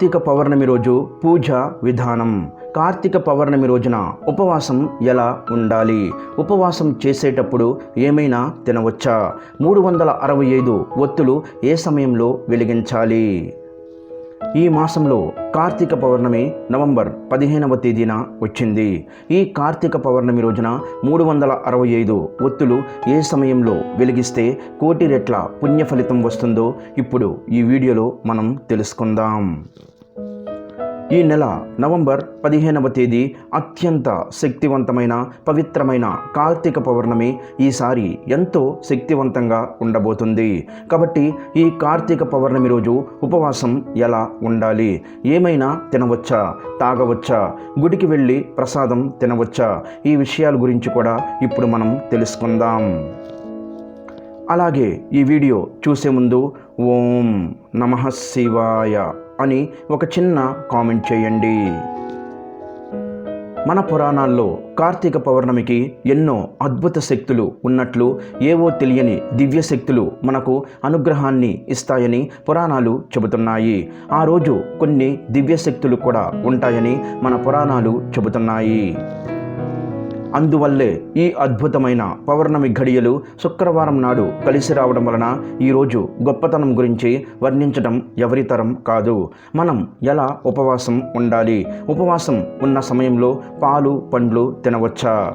కార్తీక పౌర్ణమి రోజు పూజ విధానం. కార్తీక పౌర్ణమి రోజున ఉపవాసం ఎలా ఉండాలి? ఉపవాసం చేసేటప్పుడు ఏమైనా తినవచ్చా? మూడు వందల అరవై ఐదు ఒత్తులు ఏ సమయంలో వెలిగించాలి? ఈ మాసంలో కార్తీక పౌర్ణమి నవంబర్ పదిహేనవ తేదీన వచ్చింది. ఈ కార్తీక పౌర్ణమి రోజున మూడు వందల అరవై ఐదు ఒత్తులు ఏ సమయంలో వెలిగిస్తే కోటి రెట్ల పుణ్య ఫలితం వస్తుందో ఇప్పుడు ఈ వీడియోలో మనం తెలుసుకుందాం. ఈ నెల నవంబర్ పదిహేనవ తేదీ అత్యంత శక్తివంతమైన పవిత్రమైన కార్తీక పౌర్ణమి ఈసారి ఎంతో శక్తివంతంగా ఉండబోతుంది. కాబట్టి ఈ కార్తీక పౌర్ణమి రోజు ఉపవాసం ఎలా ఉండాలి? ఏమైనా తినవచ్చా? తాగవచ్చా? గుడికి వెళ్ళి ప్రసాదం తినవచ్చా? ఈ విషయాల గురించి కూడా ఇప్పుడు మనం తెలుసుకుందాం. అలాగే ఈ వీడియో చూసే ముందు ఓం నమ శివాయ. అని ఒక చిన్న కామెంట్ చేయండి. మన పురాణాల్లో కార్తీక పౌర్ణమికి ఎన్నో అద్భుత శక్తులు ఉన్నట్లు ఏవో తెలియని దివ్య శక్తులు మనకు అనుగ్రహాన్ని ఇస్తాయని పురాణాలు చెబుతున్నాయి. ఆ రోజు కొన్ని దివ్య శక్తులు కూడా ఉంటాయని మన పురాణాలు చెబుతున్నాయి. అందువల్లే ఈ అద్భుతమైన పౌర్ణమి ఘడియలు శుక్రవారం నాడు కలిసి రావడం వలన ఈరోజు గొప్పతనం గురించి వర్ణించడం ఎవరితరం కాదు. మనం ఎలా ఉపవాసం ఉండాలి? ఉపవాసం ఉన్న సమయంలో పాలు పండ్లు తినవచ్చా?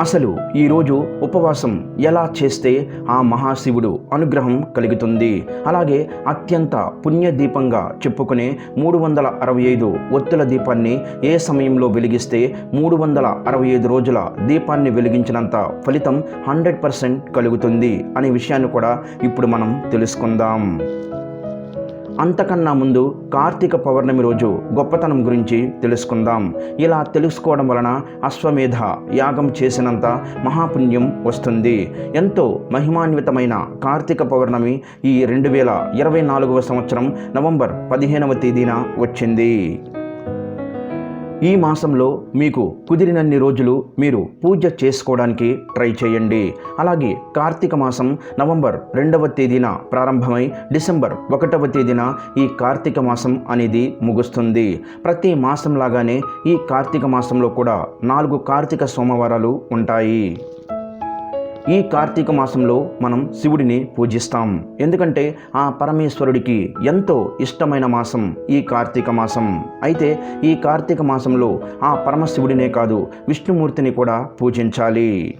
అసలు ఈరోజు ఉపవాసం ఎలా చేస్తే ఆ మహాశివుడు అనుగ్రహం కలుగుతుంది? అలాగే అత్యంత పుణ్యదీపంగా చెప్పుకునే మూడు వందల అరవై ఐదు ఒత్తుల దీపాన్ని ఏ సమయంలో వెలిగిస్తే మూడు వందల అరవై ఐదు రోజుల దీపాన్ని వెలిగించినంత ఫలితం హండ్రెడ్ పర్సెంట్ కలుగుతుంది అనే విషయాన్ని కూడా ఇప్పుడు మనం తెలుసుకుందాం. అంతకన్నా ముందు కార్తీక పౌర్ణమి రోజు గొప్పతనం గురించి తెలుసుకుందాం. ఇలా తెలుసుకోవడం వలన అశ్వమేధ యాగం చేసినంత మహాపుణ్యం వస్తుంది. ఎంతో మహిమాన్వితమైన కార్తీక పౌర్ణమి ఈ రెండు వేల ఇరవై నాలుగవ సంవత్సరం నవంబర్ పదిహేనవ తేదీన వచ్చింది. ఈ మాసంలో మీకు కుదిరినన్ని రోజులు మీరు పూజ చేసుకోవడానికి ట్రై చేయండి. అలాగే కార్తీక మాసం నవంబర్ రెండవ తేదీన ప్రారంభమై డిసెంబర్ ఒకటవ తేదీన ఈ కార్తీక మాసం అనేది ముగుస్తుంది. ప్రతి మాసం లాగానే ఈ కార్తీక మాసంలో కూడా నాలుగు కార్తీక సోమవారాలు ఉంటాయి. ఈ కార్తీక మాసంలో మనం శివుడిని పూజిస్తాం. ఎందుకంటే ఆ పరమేశ్వరుడికి ఎంతో ఇష్టమైన మాసం ఈ కార్తీక మాసం. అయితే ఈ కార్తీక మాసంలో ఆ పరమశివుడినే కాదు విష్ణుమూర్తిని కూడా పూజించాలి.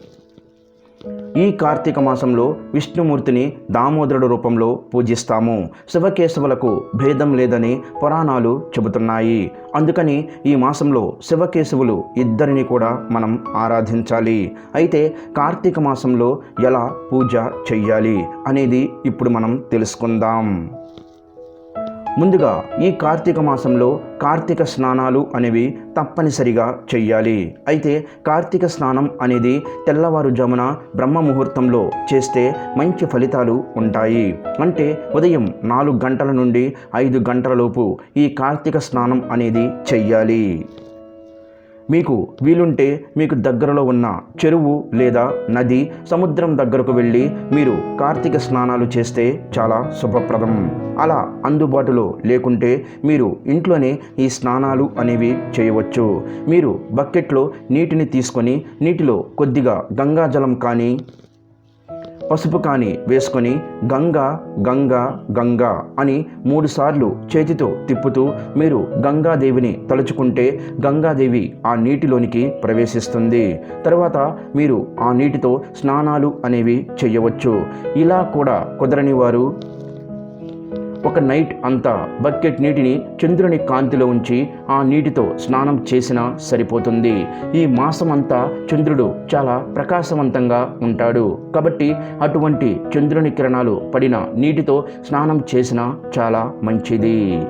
ఈ కార్తీక మాసంలో విష్ణుమూర్తిని దామోదరుడు రూపంలో పూజిస్తాము. శివకేశవులకు భేదం లేదని పురాణాలు చెబుతున్నాయి. అందుకని ఈ మాసంలో శివకేశవులు ఇద్దరిని కూడా మనం ఆరాధించాలి. అయితే కార్తీక మాసంలో ఎలా పూజ చెయ్యాలి అనేది ఇప్పుడు మనం తెలుసుకుందాం. ముందుగా ఈ కార్తీక మాసంలో కార్తీక స్నానాలు అనేవి తప్పనిసరిగా చెయ్యాలి. అయితే కార్తీక స్నానం అనేది తెల్లవారుజామున బ్రహ్మ ముహూర్తంలో చేస్తే మంచి ఫలితాలు ఉంటాయి. అంటే ఉదయం నాలుగు గంటల నుండి ఐదు గంటలలోపు ఈ కార్తీక స్నానం అనేది చెయ్యాలి. మీకు వీలుంటే మీకు దగ్గరలో ఉన్న చెరువు లేదా నది సముద్రం దగ్గరకు వెళ్ళి మీరు కార్తీక స్నానాలు చేస్తే చాలా శుభప్రదం. అలా అందుబాటులో లేకుంటే మీరు ఇంట్లోనే ఈ స్నానాలు అనేవి చేయవచ్చు. మీరు బకెట్లో నీటిని తీసుకొని నీటిలో కొద్దిగా గంగాజలం కానీ పసుపు కాని వేసుకొని గంగా గంగా గంగా అని మూడుసార్లు చేతితో తిప్పుతూ మీరు గంగాదేవిని తలుచుకుంటే గంగాదేవి ఆ నీటిలోనికి ప్రవేశిస్తుంది. తర్వాత మీరు ఆ నీటితో స్నానాలు అనేవి చేయవచ్చు. ఇలా కూడా కుదరని వారు ఒక నైట్ అంతా బకెట్ నీటిని చంద్రుని కాంతిలో ఉంచి ఆ నీటితో స్నానం చేసినా సరిపోతుంది. ఈ మాసం అంతా చంద్రుడు చాలా ప్రకాశవంతంగా ఉంటాడు. కాబట్టి అటువంటి చంద్రుని కిరణాలు పడిన నీటితో స్నానం చేసినా చాలా మంచిది.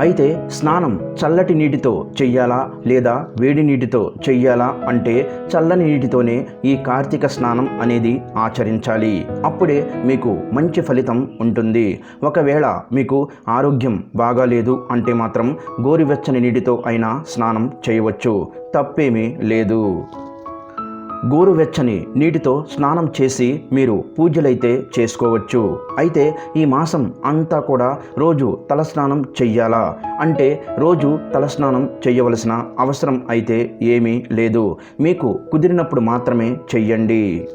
అయితే స్నానం చల్లటి నీటితో చెయ్యాలా లేదా వేడి నీటితో చెయ్యాలా అంటే చల్లని నీటితోనే ఈ కార్తీక స్నానం అనేది ఆచరించాలి. అప్పుడే మీకు మంచి ఫలితం ఉంటుంది. ఒకవేళ మీకు ఆరోగ్యం బాగాలేదు అంటే మాత్రం గోరువెచ్చని నీటితో అయినా స్నానం చేయవచ్చు. తప్పేమీ లేదు. గోరువెచ్చని నీటితో స్నానం చేసి మీరు పూజలైతే చేసుకోవచ్చు. అయితే ఈ మాసం అంతా కూడా రోజు తలస్నానం చెయ్యాలా? అంటే రోజు తలస్నానం చేయవలసిన అవసరం అయితే ఏమీ లేదు. మీకు కుదిరినప్పుడు మాత్రమే చెయ్యండి.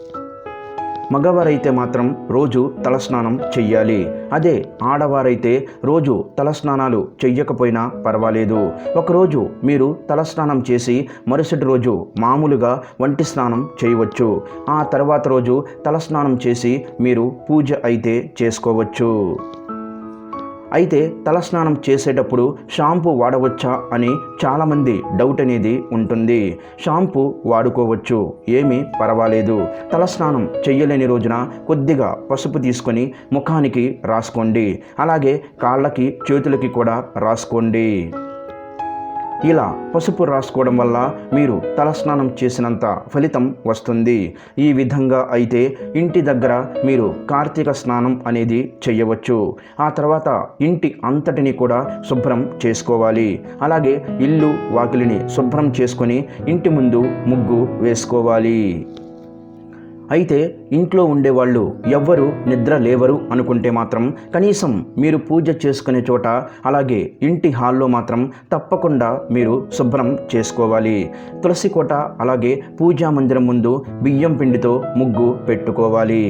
మగవారైతే మాత్రం రోజు తలస్నానం చెయ్యాలి. అదే ఆడవారైతే రోజు తలస్నానాలు చెయ్యకపోయినా పర్వాలేదు. ఒకరోజు మీరు తలస్నానం చేసి మరుసటి రోజు మామూలుగా వంటి స్నానం చేయవచ్చు. ఆ తర్వాత రోజు తలస్నానం చేసి మీరు పూజ అయితే చేసుకోవచ్చు. అయితే తలస్నానం చేసేటప్పుడు షాంపూ వాడవచ్చా అని చాలామంది డౌట్ అనేది ఉంటుంది. షాంపూ వాడుకోవచ్చు. ఏమీ పర్వాలేదు. తలస్నానం చెయ్యలేని రోజున కొద్దిగా పసుపు తీసుకొని ముఖానికి రాసుకోండి. అలాగే కాళ్ళకి చేతులకి కూడా రాసుకోండి. ఇలా పసుపు రాసుకోవడం వల్ల మీరు తలస్నానం చేసినంత ఫలితం వస్తుంది. ఈ విధంగా అయితే ఇంటి దగ్గర మీరు కార్తీక స్నానం అనేది చేయవచ్చు. ఆ తర్వాత ఇంటి అంతటిని కూడా శుభ్రం చేసుకోవాలి. అలాగే ఇల్లు వాకిలిని శుభ్రం చేసుకొని ఇంటి ముందు ముగ్గు వేసుకోవాలి. అయితే ఇంట్లో ఉండేవాళ్ళు ఎవ్వరు నిద్ర లేవరు అనుకుంటే మాత్రం కనీసం మీరు పూజ చేసుకునే చోట అలాగే ఇంటి హాల్లో మాత్రం తప్పకుండా మీరు శుభ్రం చేసుకోవాలి. తులసి కోట అలాగే పూజా మందిరం ముందు బియ్యం పిండితో ముగ్గు పెట్టుకోవాలి.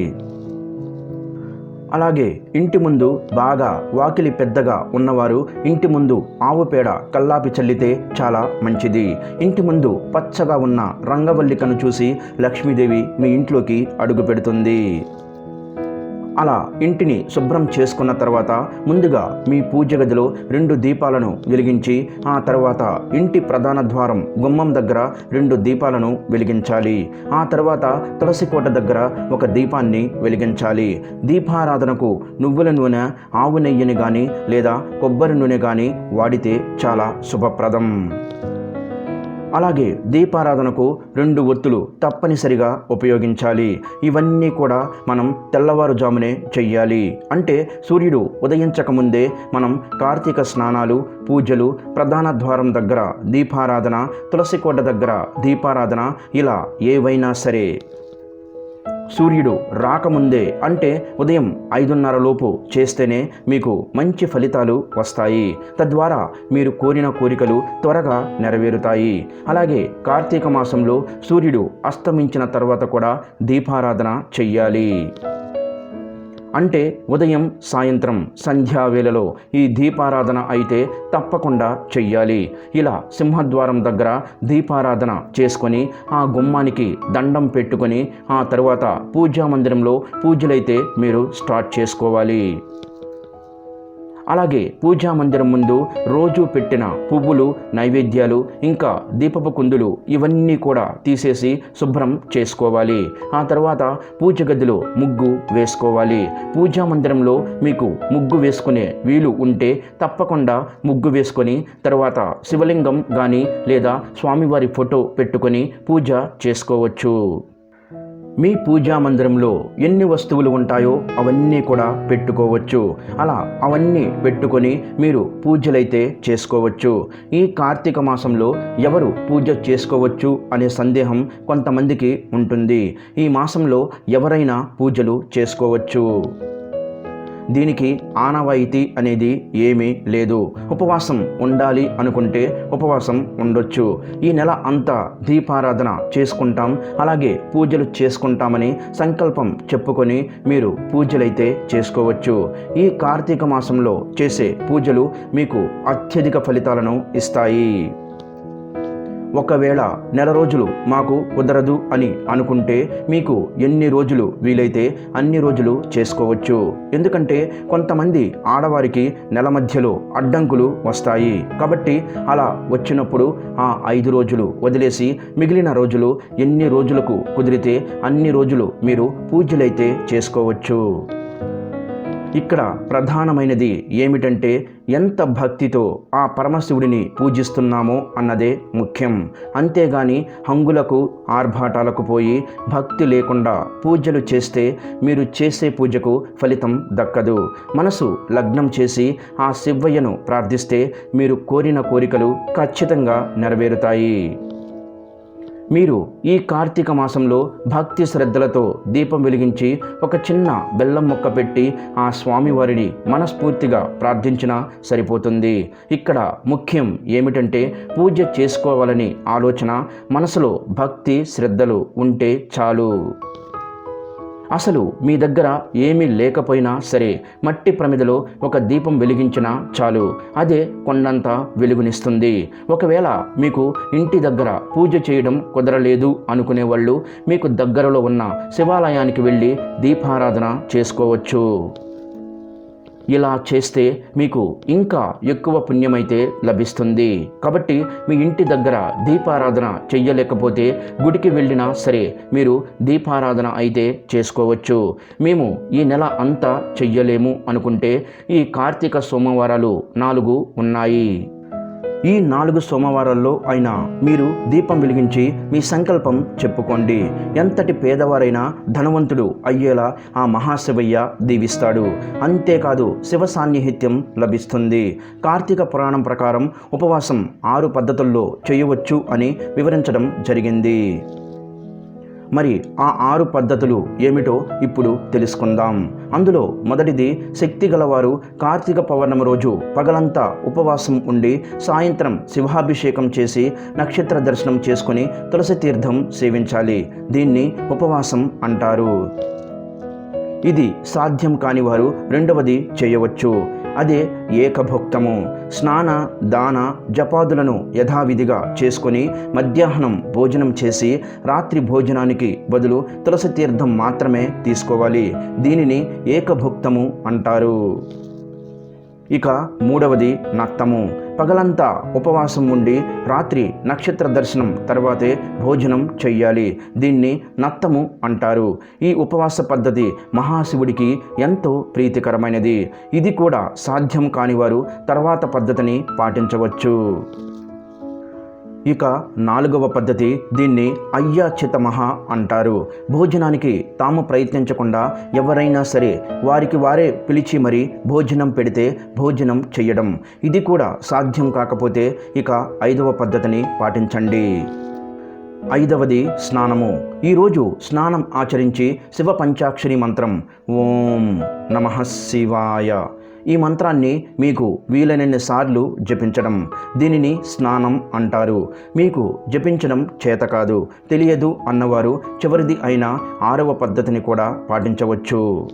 అలాగే ఇంటి ముందు బాగా వాకిలి పెద్దగా ఉన్నవారు ఇంటి ముందు ఆవు పేడ కల్లాపి చల్లితే చాలా మంచిది. ఇంటి ముందు పచ్చగా ఉన్న రంగవల్లికను చూసి లక్ష్మీదేవి మీ ఇంట్లోకి అడుగు పెడుతుంది. అలా ఇంటిని శుభ్రం చేసుకున్న తర్వాత ముందుగా మీ పూజ గదిలో రెండు దీపాలను వెలిగించి ఆ తర్వాత ఇంటి ప్రధాన ద్వారం గుమ్మం దగ్గర రెండు దీపాలను వెలిగించాలి. ఆ తర్వాత తులసి కోట దగ్గర ఒక దీపాన్ని వెలిగించాలి. దీపారాధనకు నువ్వుల నూనె ఆవు నెయ్యిని కానీ లేదా కొబ్బరి నూనె కానీ వాడితే చాలా శుభప్రదం. అలాగే దీపారాధనకు రెండు ఒత్తులు తప్పనిసరిగా ఉపయోగించాలి. ఇవన్నీ కూడా మనం తెల్లవారుజామునే చెయ్యాలి. అంటే సూర్యుడు ఉదయించకముందే మనం కార్తీక స్నానాలు పూజలు ప్రధాన ద్వారం దగ్గర దీపారాధన తులసికోట దగ్గర దీపారాధన ఇలా ఏవైనా సరే. సూర్యుడు రాకముందే అంటే ఉదయం ఐదున్నర లోపు చేస్తేనే మీకు మంచి ఫలితాలు వస్తాయి. తద్వారా మీరు కోరిన కోరికలు త్వరగా నెరవేరుతాయి. అలాగే కార్తీక మాసంలో సూర్యుడు అస్తమించిన తర్వాత కూడా దీపారాధన చెయ్యాలి. అంటే ఉదయం సాయంత్రం సంధ్యావేళలో ఈ దీపారాధన అయితే తప్పకుండా చెయ్యాలి. ఇలా సింహద్వారం దగ్గర దీపారాధన చేసుకొని ఆ గుమ్మానికి దండం పెట్టుకొని ఆ తర్వాత పూజా మందిరంలో పూజలైతే మీరు స్టార్ట్ చేసుకోవాలి. అలాగే పూజా మందిరం ముందు రోజు పెట్టిన పువ్వులు నైవేద్యాలు ఇంకా దీపపు కుందులు ఇవన్నీ కూడా తీసేసి శుభ్రం చేసుకోవాలి. ఆ తర్వాత పూజ గదిలో ముగ్గు వేసుకోవాలి. పూజా మందిరంలో మీకు ముగ్గు వేసుకునే వీలు ఉంటే తప్పకుండా ముగ్గు వేసుకొని తర్వాత శివలింగం కానీ లేదా స్వామివారి ఫోటో పెట్టుకొని పూజ చేసుకోవచ్చు. మీ పూజా మందిరంలో ఎన్ని వస్తువులు ఉంటాయో అవన్నీ కూడా పెట్టుకోవచ్చు. అలా అవన్నీ పెట్టుకొని మీరు పూజలైతే చేసుకోవచ్చు. ఈ కార్తీక మాసంలో ఎవరు పూజ చేసుకోవచ్చు అనే సందేహం కొంతమందికి ఉంటుంది. ఈ మాసంలో ఎవరైనా పూజలు చేసుకోవచ్చు. దీనికి ఆనవాయితీ అనేది ఏమీ లేదు. ఉపవాసం ఉండాలి అనుకుంటే ఉపవాసం ఉండొచ్చు. ఈ నెల అంతా దీపారాధన చేసుకుంటాం అలాగే పూజలు చేసుకుంటామని సంకల్పం చెప్పుకొని మీరు పూజలైతే చేసుకోవచ్చు. ఈ కార్తీక మాసంలో చేసే పూజలు మీకు అత్యధిక ఫలితాలను ఇస్తాయి. ఒకవేళ నెల రోజులు మాకు కుదరదు అని అనుకుంటే మీకు ఎన్ని రోజులు వీలైతే అన్ని రోజులు చేసుకోవచ్చు. ఎందుకంటే కొంతమంది ఆడవారికి నెల మధ్యలో అడ్డంకులు వస్తాయి. కాబట్టి అలా వచ్చినప్పుడు ఆ ఐదు రోజులు వదిలేసి మిగిలిన రోజులు ఎన్ని రోజులకు కుదిరితే అన్ని రోజులు మీరు పూజలైతే చేసుకోవచ్చు. ఇక్కడ ప్రధానమైనది ఏమిటంటే ఎంత భక్తితో ఆ పరమశివుడిని పూజిస్తున్నామో అన్నదే ముఖ్యం. అంతేగాని హంగులకు ఆర్భాటాలకు పోయి భక్తి లేకుండా పూజలు చేస్తే మీరు చేసే పూజకు ఫలితం దక్కదు. మనసు లగ్నం చేసి ఆ శివయ్యను ప్రార్థిస్తే మీరు కోరిన కోరికలు ఖచ్చితంగా నెరవేరుతాయి. మీరు ఈ కార్తీక మాసంలో భక్తి శ్రద్ధలతో దీపం వెలిగించి ఒక చిన్న బెల్లం మొక్క పెట్టి ఆ స్వామివారిని మనస్ఫూర్తిగా ప్రార్థించినా సరిపోతుంది. ఇక్కడ ముఖ్యం ఏమిటంటే పూజ చేసుకోవాలని ఆలోచన మనసులో భక్తి శ్రద్ధలు ఉంటే చాలు. అసలు మీ దగ్గర ఏమీ లేకపోయినా సరే మట్టి ప్రమిదలో ఒక దీపం వెలిగించినా చాలు. అదే కొండంత వెలుగునిస్తుంది. ఒకవేళ మీకు ఇంటి దగ్గర పూజ చేయడం కుదరలేదు అనుకునే వాళ్ళు మీకు దగ్గరలో ఉన్న శివాలయానికి వెళ్ళి దీపారాధన చేసుకోవచ్చు. ఇలా చేస్తే మీకు ఇంకా ఎక్కువ పుణ్యమైతే లభిస్తుంది. కాబట్టి మీ ఇంటి దగ్గర దీపారాధన చెయ్యలేకపోతే గుడికి వెళ్ళినా సరే మీరు దీపారాధన అయితే చేసుకోవచ్చు. మేము ఈ నెల అంతా చెయ్యలేము అనుకుంటే ఈ కార్తీక సోమవారాలు నాలుగు ఉన్నాయి. ఈ నాలుగు సోమవారాల్లో అయినా మీరు దీపం వెలిగించి మీ సంకల్పం చెప్పుకోండి. ఎంతటి పేదవారైనా ధనవంతుడు అయ్యేలా ఆ మహాశివయ్య దీవిస్తాడు. అంతేకాదు శివ సాన్నిహిత్యం లభిస్తుంది. కార్తీక పురాణం ప్రకారం ఉపవాసం ఆరు పద్ధతుల్లో చేయవచ్చు అని వివరించడం జరిగింది. మరి ఆ ఆరు పద్ధతులు ఏమిటో ఇప్పుడు తెలుసుకుందాం. అందులో మొదటిది శక్తి గలవారు కార్తీక పౌర్ణమి రోజు పగలంతా ఉపవాసం ఉండి సాయంత్రం శివాభిషేకం చేసి నక్షత్ర దర్శనం చేసుకుని తులసి తీర్థం సేవించాలి. దీన్ని ఉపవాసం అంటారు. ఇది సాధ్యం కాని వారు రెండవది చేయవచ్చు. అదే ఏకభుక్తము. స్నాన దాన జపాదులను యథావిధిగా చేసుకొని మధ్యాహ్నం భోజనం చేసి రాత్రి భోజనానికి బదులు తులసి తీర్థం మాత్రమే తీసుకోవాలి. దీనిని ఏకభుక్తము అంటారు. ఇక మూడవది నక్తము. పగలంతా ఉపవాసం ఉండి రాత్రి నక్షత్ర దర్శనం తర్వాతే భోజనం చెయ్యాలి. దీన్ని నత్తము అంటారు. ఈ ఉపవాస పద్ధతి మహాశివుడికి ఎంతో ప్రీతికరమైనది. ఇది కూడా సాధ్యం కానివారు తర్వాత పద్ధతిని పాటించవచ్చు. ఇక నాలుగవ పద్ధతి దీన్ని అయ్యాచితమహ అంటారు. భోజనానికి తాము ప్రయత్నించకుండా ఎవరైనా సరే వారికి వారే పిలిచి మరీ భోజనం పెడితే భోజనం చేయడం ఇది కూడా సాధ్యం కాకపోతే ఇక ఐదవ పద్ధతిని పాటించండి. ఐదవది స్నానము. ఈరోజు స్నానం ఆచరించి శివ పంచాక్షరి మంత్రం. ఓం నమ శివాయ. ఈ మంత్రాన్ని మీకు వీలైనన్ని సార్లు జపించడం. దీనిని స్నానం అంటారు. మీకు జపించడం చేత కాదు తెలియదు అన్నవారు చివరిది అయిన ఆరవ పద్ధతిని కూడా పాటించవచ్చు.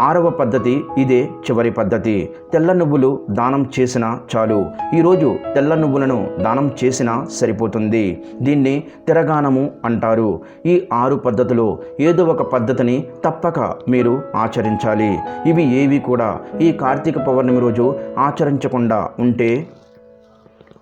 ఆరవ పద్ధతి ఇదే చివరి పద్ధతి. తెల్ల నువ్వులు దానం చేసినా చాలు. ఈరోజు తెల్ల నువ్వులను దానం చేసినా సరిపోతుంది. దీన్ని తిరగానము అంటారు. ఈ ఆరు పద్ధతులు ఏదో ఒక పద్ధతిని తప్పక మీరు ఆచరించాలి. ఇవి ఏవి కూడా ఈ కార్తీక పౌర్ణమి రోజు ఆచరించకుండా ఉంటే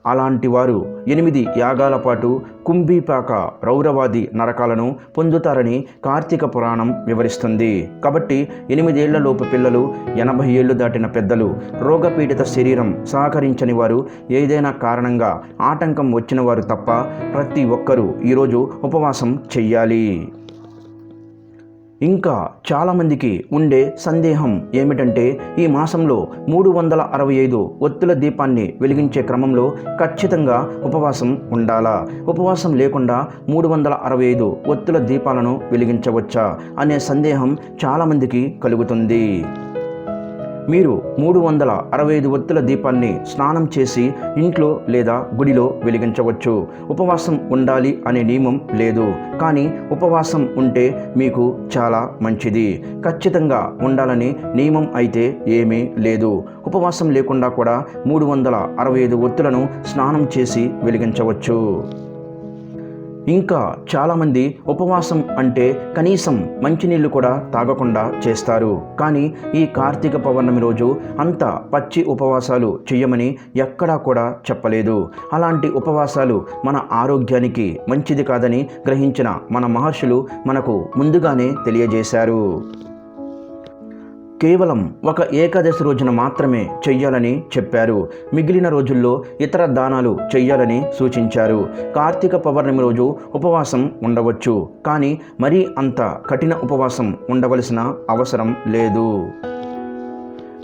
అలాంటి వారు ఎనిమిది యాగాల పాటు కుంభీపాక రౌరవాది నరకాలను పొందుతారని కార్తీక పురాణం వివరిస్తుంది. కాబట్టి ఎనిమిదేళ్ళలోపు పిల్లలు ఎనభై ఏళ్ళు దాటిన పెద్దలు రోగపీడిత శరీరం సహకరించని వారు ఏదైనా కారణంగా ఆటంకం వచ్చిన వారు తప్ప ప్రతి ఒక్కరూ ఈరోజు ఉపవాసం చెయ్యాలి. ఇంకా చాలామందికి ఉండే సందేహం ఏమిటంటే ఈ మాసంలో మూడు వందల అరవై ఐదు ఒత్తుల దీపాన్ని వెలిగించే క్రమంలో ఖచ్చితంగా ఉపవాసం ఉండాలా? ఉపవాసం లేకుండా మూడు వందల అరవై ఐదు ఒత్తుల దీపాలను వెలిగించవచ్చా? అనే సందేహం చాలామందికి కలుగుతుంది. మీరు మూడు వందల అరవై ఐదు ఒత్తుల దీపాన్ని స్నానం చేసి ఇంట్లో లేదా గుడిలో వెలిగించవచ్చు. ఉపవాసం ఉండాలి అనే నియమం లేదు. కానీ ఉపవాసం ఉంటే మీకు చాలా మంచిది. ఖచ్చితంగా ఉండాలని నియమం అయితే ఏమీ లేదు. ఉపవాసం లేకుండా కూడా మూడు వందల అరవై ఐదు ఒత్తులను స్నానం చేసి వెలిగించవచ్చు. ఇంకా చాలామంది ఉపవాసం అంటే కనీసం మంచినీళ్ళు కూడా తాగకుండా చేస్తారు. కానీ ఈ కార్తీక పౌర్ణమి రోజు అంత పచ్చి ఉపవాసాలు చెయ్యమని ఎక్కడా కూడా చెప్పలేదు. అలాంటి ఉపవాసాలు మన ఆరోగ్యానికి మంచిది కాదని గ్రహించిన మన మహర్షులు మనకు ముందుగానే తెలియజేశారు. కేవలం ఒక ఏకాదశి రోజున మాత్రమే చెయ్యాలని చెప్పారు. మిగిలిన రోజుల్లో ఇతర దానాలు చెయ్యాలని సూచించారు. కార్తీక పౌర్ణమి రోజు ఉపవాసం ఉండవచ్చు. కానీ మరీ అంత కఠిన ఉపవాసం ఉండవలసిన అవసరం లేదు.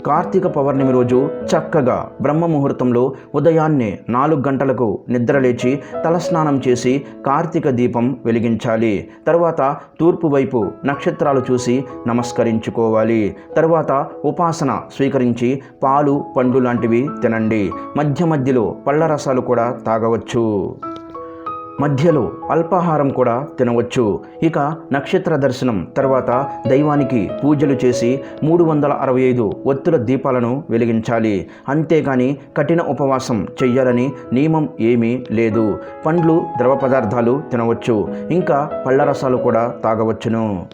కార్తీక పౌర్ణమి రోజు చక్కగా బ్రహ్మ ముహూర్తంలో ఉదయాన్నే నాలుగు గంటలకు నిద్రలేచి తలస్నానం చేసి కార్తీక దీపం వెలిగించాలి. తర్వాత తూర్పు వైపు నక్షత్రాలు చూసి నమస్కరించుకోవాలి. తర్వాత ఉపాసన స్వీకరించి పాలు పండు లాంటివి తినండి. మధ్య మధ్యలో పళ్ళ రసాలు కూడా తాగవచ్చు. మధ్యలో అల్పాహారం కూడా తినవచ్చు. ఇక నక్షత్ర దర్శనం తర్వాత దైవానికి పూజలు చేసి మూడు వందల అరవై ఐదు ఒత్తుల దీపాలను వెలిగించాలి. అంతేగాని కఠిన ఉపవాసం చెయ్యాలని నియమం ఏమీ లేదు. పండ్లు ద్రవ పదార్థాలు తినవచ్చు. ఇంకా పళ్ళ రసాలు కూడా తాగవచ్చును.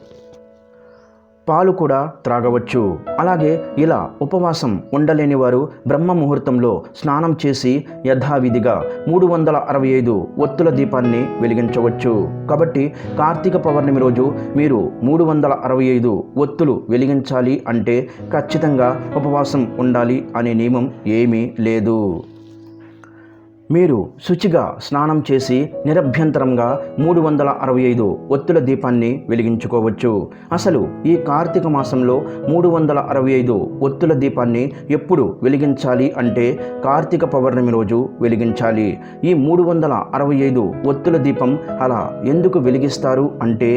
పాలు కూడా త్రాగవచ్చు. అలాగే ఇలా ఉపవాసం ఉండలేని వారు బ్రహ్మ ముహూర్తంలో స్నానం చేసి యథావిధిగా మూడు వందల అరవై ఐదు ఒత్తుల దీపాన్ని వెలిగించవచ్చు. కాబట్టి కార్తీక పౌర్ణమి రోజు మీరు మూడు వందల అరవై ఐదు ఒత్తులు వెలిగించాలి అంటే ఖచ్చితంగా ఉపవాసం ఉండాలి అనే నియమం ఏమీ లేదు. మీరు శుచిగా స్నానం చేసి నిరభ్యంతరంగా మూడు వందల అరవై ఐదు ఒత్తుల దీపాన్ని వెలిగించుకోవచ్చు. అసలు ఈ కార్తీక మాసంలో మూడు వందల అరవై ఐదు ఒత్తుల దీపాన్ని ఎప్పుడు వెలిగించాలి అంటే కార్తీక పౌర్ణమి రోజు వెలిగించాలి. ఈ మూడు వందల అరవై ఐదు ఒత్తుల దీపం అలా ఎందుకు వెలిగిస్తారు అంటే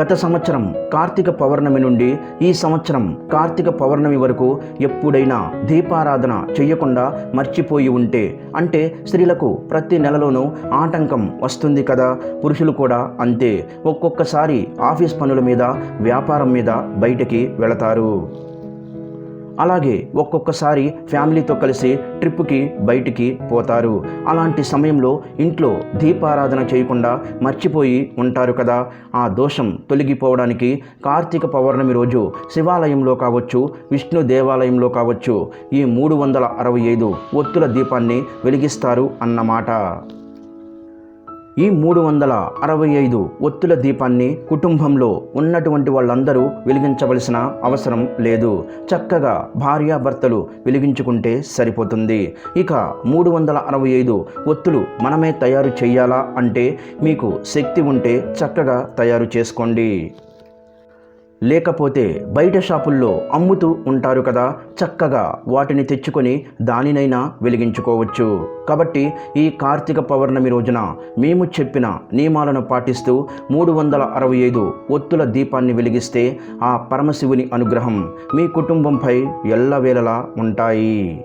గత సంవత్సరం కార్తీక పౌర్ణమి నుండి ఈ సంవత్సరం కార్తీక పౌర్ణమి వరకు ఎప్పుడైనా దీపారాధన చేయకుండా మర్చిపోయి ఉంటే అంటే స్త్రీలకు ప్రతి నెలలోనూ ఆటంకం వస్తుంది కదా? పురుషులు కూడా అంతే. ఒక్కొక్కసారి ఆఫీస్ పనుల మీద వ్యాపారం మీద బయటికి వెళతారు. అలాగే ఒక్కొక్కసారి ఫ్యామిలీతో కలిసి ట్రిప్కి బయటికి పోతారు. అలాంటి సమయంలో ఇంట్లో దీపారాధన చేయకుండా మర్చిపోయి ఉంటారు కదా. ఆ దోషం తొలగిపోవడానికి కార్తీక పౌర్ణమి రోజు శివాలయంలో కావచ్చు విష్ణు దేవాలయంలో కావచ్చు ఈ మూడు వందల అరవై ఐదు ఒత్తుల దీపాన్ని వెలిగిస్తారు అన్నమాట. ఈ మూడు వందల అరవై ఐదు ఒత్తుల దీపాన్ని కుటుంబంలో ఉన్నటువంటి వాళ్ళందరూ వెలిగించవలసిన అవసరం లేదు. చక్కగా భార్యాభర్తలు వెలిగించుకుంటే సరిపోతుంది. ఇక మూడు వందల అరవై ఐదు ఒత్తులు మనమే తయారు చేయాలా అంటే మీకు శక్తి ఉంటే చక్కగా తయారు చేసుకోండి. లేకపోతే బయట షాపుల్లో అమ్ముతూ ఉంటారు కదా చక్కగా వాటిని తెచ్చుకొని దానినైనా వెలిగించుకోవచ్చు. కాబట్టి ఈ కార్తీక పౌర్ణమి రోజున మేము చెప్పిన నియమాలను పాటిస్తూ మూడు వందల అరవై ఐదు ఒత్తుల దీపాన్ని వెలిగిస్తే ఆ పరమశివుని అనుగ్రహం మీ కుటుంబంపై ఎల్లవేళలా ఉంటాయి.